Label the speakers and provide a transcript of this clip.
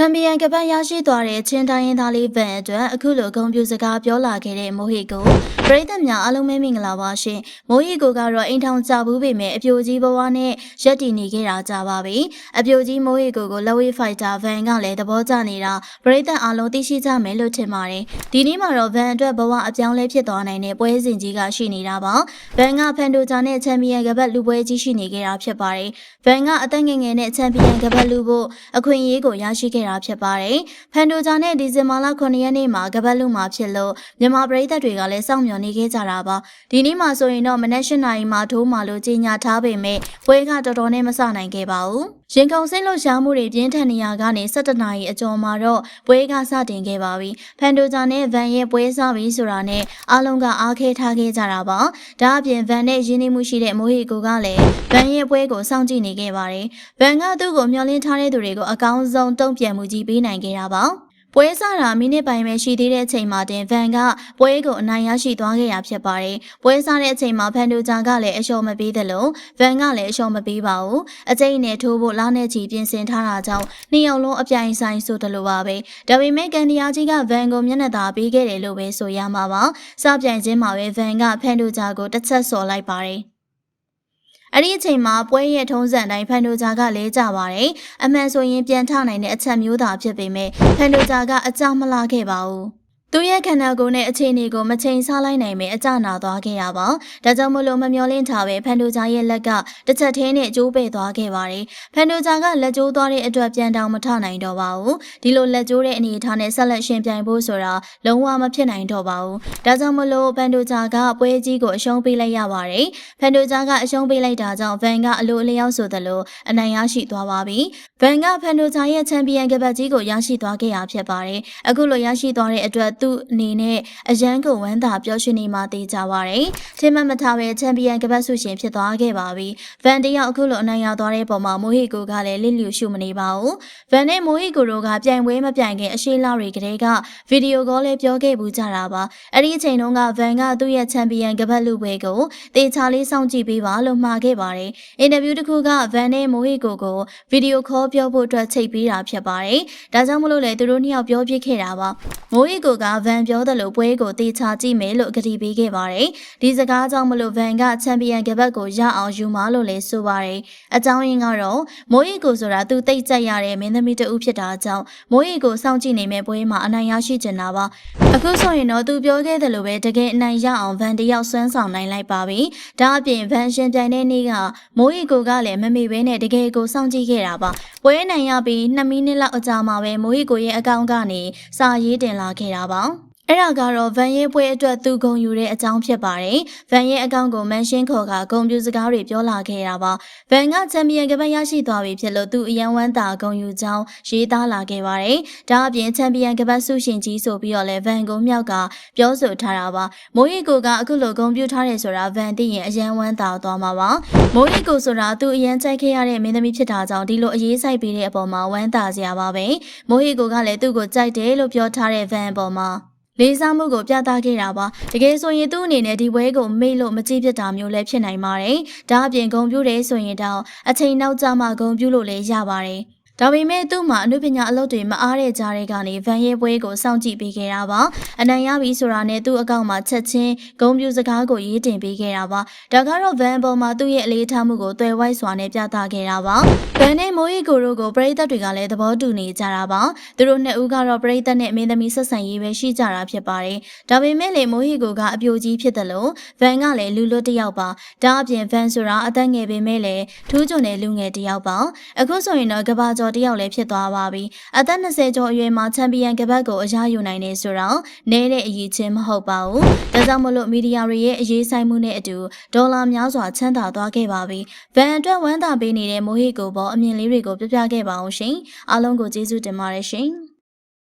Speaker 1: ချန်ပီယံကပတ်ရရှိသွားတဲ့ချင်းတိုင်းရင်းသားလေးဗန်အတွက်အခုလိုဂုဏ်ပြုစကားပြောလာခဲ့တဲ့မိုဟီကို ပရိသတ်များအားလုံးပဲမင်္ဂလာပါရှင်မိုဟီကိုကတော့အိမ်ထောင်ကြဘူးပေမဲ့အပြိုကြီးဘဝနဲ့ရက်တည်နေခဲ့တာကြပါပြီအပြိုကြီးမိုဟီကိုကိုလဝေးဖိုက်တာဗန်ကလည်းသဘောကျနေတာပရိသတ်အားလုံးသိရှိကြမယ်လို့ထင်ပါတယ်ဒီနေ့မှာတော့ဗန်အတွက်ဘဝအပြောင်းလဲဖြစ်သွားနိုင်တဲ့ပွဲစဉ်ကြီးကရှိနေတာပါဗန်ကဖန်ဒိုဂျာနဲ့ချန်ပီယံကပတ်လူပွဲကြီးရှိနေခဲ့တာဖြစ်ပါတယ်ဗန်ကအသက်ငယ်ငယ်နဲ့ချန်ပီယံကပတ်လူဖို့အခွင့်အရေးကိုရရှိခဲ့တာဖြစ်ပါတယ်။ဖန်ဒိုဂျာနဲ့ဒီဇင်ဘာလ9ရက်နေ့မှာကပတ်လူမှာဖြစ်လို့မြန်မာပရိသတ်တွေကလည်းစောင့်မျှော်နေခဲ့ကြတာပါ။ဒီနေ့မှာဆိုရင်တော့မနက်၈နာရီမှာထိုးမှလို့ကြီးညာထားပေမဲ့ပွဲကတော်တော်နဲ့မစနိုင်ခဲ့ပါဘူး။ရင်ကုန်စိတ်လို့ရှားမှုတွေပြင်းထန်နေရကနေ17နာရီအကျော်မှာတော့ပွဲကစတင်ခဲ့ပါပြီ။ဖန်ဒိုဂျာနဲ့ဗန်ရဲ့ပွဲစားပြီဆိုတာနဲ့အားလုံးကအားခဲထားခဲ့ကြတာပါ။ဒါအပြင်ဗန်နဲ့ရင်းနှီးမှုရှိတဲ့မိုဟီကိုကလည်းဗန်ရဲ့ပွဲကိုစောင့်ကြည့်နေခဲ့ပါတယ်။ဗန်ကသူ့ကိုမျှော်လင့်ထားတဲ့သူတွေကိုအကောင်းဆုံးတုံ့ပြန်မှုကြီးပေးနိုင်ခဲ့တာပါ။ ပွဲစားတာမိနစ်ပိုင်းပဲရှိသေးတဲ့အချိန်မှာတင်ဗန်ကပွဲကိုအနိုင်ရရှိသွားခဲ့တာဖြစ်ပါတယ်။ပွဲစားတဲ့အချိန်မှာဖန်ဒူဂျာကလည်းအရှုံးမပေးသလိုဗန်ကလည်းအရှုံးမပေးပါဘူး။အကျိတ်နဲ့ထိုးဖို့လာနဲ့ချီပြင်ဆင်ထားတာကြောင့်နှစ်ယောက်လုံးအပြိုင်ဆိုင်ဆိုတယ်လို့ပါပဲ။ဒါပေမဲ့ကန်ဒီယာကြီးကဗန်ကိုမျက်နှာသာပေးခဲ့တယ်လို့ပဲဆိုရမှာပါ။စပြိုင်ခြင်းမှာပဲဗန်ကဖန်ဒူဂျာကိုတစ်ချက်စော်လိုက်ပါတယ်။ အဲ့ဒီအချိန်မှာပွဲရဲ့ထုံးစံတိုင်းဖန်ဒိုဂျာကလဲကြပါတယ်။အမှန်ဆိုရင်ပြန်ထနိုင်တဲ့အချက်မျိုးသာဖြစ်ပေမဲ့ဖန်ဒိုဂျာကအကြောင်းမလာခဲ့ပါဘူး။ သူရဲ့ခန္ဓာကိုယ်နဲ့အခြေအနေကိုမချိန်ဆလိုက်နိုင်ပဲအကျနာသွားခဲ့ရပါ။ဒါကြောင့်မလို့မမျောလင့်ထားပဲဖန်ဒိုဂျာရဲ့လက်ကတစ်ချက်သေးနဲ့ကျိုးပဲ့သွားခဲ့ပါတယ်။ဖန်ဒိုဂျာကလက်ကျိုးသွားတဲ့အတွက်ပြန်တောင်မထနိုင်တော့ပါဘူး။ဒီလိုလက်ကျိုးတဲ့အနေအထားနဲ့ဆက်လက်ရှင်ပြိုင်ဖို့ဆိုတာလုံးဝမဖြစ်နိုင်တော့ပါဘူး။ဒါကြောင့်မလို့ဖန်ဒိုဂျာကပွဲကြီးကိုအရှုံးပေးလိုက်ရပါတယ်။ဖန်ဒိုဂျာကအရှုံးပေးလိုက်တာကြောင့်ဗန်ကအလိုအလျောက်ဆိုသလိုအနိုင်ရရှိသွားပါပြီ။ဗန်ကဖန်ဒိုဂျာရဲ့ချန်ပီယံကပတ်ကြီးကိုရရှိသွားခဲ့ရဖြစ်ပါတယ်။အခုလိုရရှိသွားတဲ့အတွက်သူ့အနေနဲ့အရန်ကိုဝမ်းသာပျော်ရွှင်နေမှသိကြပါရယ်။ထင်မှတ်မထားပဲချန်ပီယံကပတ်ဆုရှင်ဖြစ်သွားခဲ့ပါပြီ။ဗန်တယောက်အခုလိုအနိုင်ရသွားတဲ့ပုံမှာမိုဟီကိုကလည်းလစ်လျူရှုမနေပါဘူး။ဗန်နဲ့မိုဟီကိုတို့ကပြိုင်ပွဲမပြိုင်ခင်အရှိလာတွေကလေးကဗီဒီယိုကောလေးပြောခဲ့ပူကြတာပါ။အဲ့ဒီအချိန်တုန်းကဗန်ကသူ့ရဲ့ချန်ပီယံကပတ်လူပွဲကိုတေချာလေးစောင့်ကြည့်ပေးပါလို့မှာခဲ့ပါတယ်။အင်တာဗျူးတစ်ခုကဗန်နဲ့မိုဟီကိုကိုဗီဒီယိုခေါ်ပြောဖို့အတွက်ချိတ်ပေးတာဖြစ်ပါတယ်။ဒါကြောင့်မလို့လေသူတို့နှစ်ယောက်ပြောပြခဲ့တာပါ။မိုဟီကိုကဗန်ပြောတယ်လို့ပွဲကိုတေချာကြည့်မယ်လို့အကတိပေးခဲ့ပါတယ်။ဒီစကားကြောင့်မလို့ဗန်ကချန်ပီယံကပတ်ကိုရအောင်ယူမှာလို့လည်းဆိုပါတယ်။အကြောင်းရင်းကတော့မိုးရီကိုဆိုတာသူတိတ်ကြက်ရတဲ့မင်းသမီးတဦးဖြစ်တာကြောင့်မိုးရီကိုစောင့်ကြည့်နေမဲ့ပွဲမှာအနိုင်ရရှိကျင်တာပါ။အခုဆိုရင်တော့သူပြောခဲ့တယ်လို့ပဲတကယ်အနိုင်ရအောင်ဗန်တယောက်ဆွမ်းဆောင်နိုင်လိုက်ပါပြီ။ဒါအပြင်ဗန်ရှင်ပြိုင်တဲ့နေ့ကမိုးရီကိုကလည်းမမေဘဲနဲ့တကယ်ကိုစောင့်ကြည့်ခဲ့တာပါ။ပွဲနိုင်ရပြီး2မိနစ်လောက်အကြာမှာပဲမိုးရီကိုရဲ့အကောင့်ကနေစာရေးတင်လာခဲ့တာပါ။ 있어요. အဲ့ဒါကတော့ဗန်ရဲ့ပွဲအတွက်သူဂုံယူတဲ့အကြောင်းဖြစ်ပါတယ်။ဗန်ရဲ့အကောင့်ကိုမန်ရှင်းခေါ်ကဂုံပြူစကားတွေပြောလာခဲ့တာပါ။ဗန်ကချန်ပီယံကပတ်ရရှိသွားပြီဖြစ်လို့သူအယံဝမ်းသာဂုံယူကြောင်းရေးသားလာခဲ့ပါတယ်။ဒါအပြင်ချန်ပီယံကပတ်ဆုရှင်ကြီးဆိုပြီးတော့လည်းဗန်ကိုမြောက်ကပြောဆိုထားတာပါ။မိုးရီကိုကအခုလိုဂုံပြူထားတယ်ဆိုတာဗန်သိရင်အယံဝမ်းသာသွားမှာပါ။မိုးရီကိုဆိုတာသူအယံကြိုက်ခဲ့ရတဲ့မင်းသမီးဖြစ်တာကြောင့်ဒီလိုအရေးဆိုင်ပေးတဲ့အပေါ်မှာဝမ်းသာစရာပါပဲ။မိုးရီကိုကလည်းသူ့ကိုကြိုက်တယ်လို့ပြောထားတဲ့ဗန်အပေါ်မှာ လေးစားမှုကိုပြသခဲ့တာပါတကယ်ဆိုရင်သူ့အနေနဲ့ဒီဘွဲကိုမေ့လို့မကြည့်ဖြစ်တာမျိုးလည်းဖြစ်နိုင်ပါတယ်ဒါအပြင်ဂုံပြူတယ်ဆိုရင်တော့အချိန်နောက်ကျမှဂုံပြူလို့လည်းရပါတယ် ဒါပေမဲ့သူ့မှာအနုပညာအလုပ်တွေမအားတဲ့ကြားတွေကနေဗန်ရဲပွဲကိုစောင့်ကြည့်ပေးခဲ့တာပါအနံရပြီဆိုတာနဲ့သူ့အကောင့်မှာချက်ချင်းဂုံပြူစကားကိုရေးတင်ပေးခဲ့တာပါဒါကတော့ဗန်ပေါ်မှာသူ့ရဲ့အလေးထားမှုကိုတွယ်ဝိုက်စွာနဲ့ပြသခဲ့တာပါဗန်နဲ့မိုးရီကိုတို့ကိုပရိသတ်တွေကလည်းသဘောတူနေကြတာပါသူတို့နှစ်ဦးကတော့ပရိသတ်နဲ့မင်းသမီးဆက်ဆံရေးပဲရှိကြတာဖြစ်ပါတယ်ဒါပေမဲ့လေမိုးရီကိုကအပြိုကြီးဖြစ်တယ်လို့ဗန်ကလည်းလူလွတ်တစ်ယောက်ပါဒါအပြင်ဗန်ဆိုတာအသက်ငယ်ပေမဲ့လည်းထူးချွန်တဲ့လူငယ်တစ်ယောက်ပါအခုဆိုရင်တော့ကဘာကျော်ကျော်တယောက်လည်းဖြစ်သွားပါပြီ။အသက်20ကျော်အရွယ်မှာချန်ပီယံကပတ်ကိုအရယူနိုင်နေဆိုတော့နဲတဲ့အရေးချင်းမဟုတ်ပါဘူး။ဒါကြောင့်မလို့မီဒီယာတွေရဲ့အရေးဆိုင်မှုနဲ့အတူဒေါ်လာများစွာချမ်းသာသွားခဲ့ပါပြီ။ဗန်အတွက်ဝမ်းသာပေးနေတဲ့မိုဟီကိုပေါ်အမြင်လေးတွေကိုပြပြခဲ့ပါအောင်ရှင်။အားလုံးကိုကျေးဇူးတင်ပါတယ်ရှင်။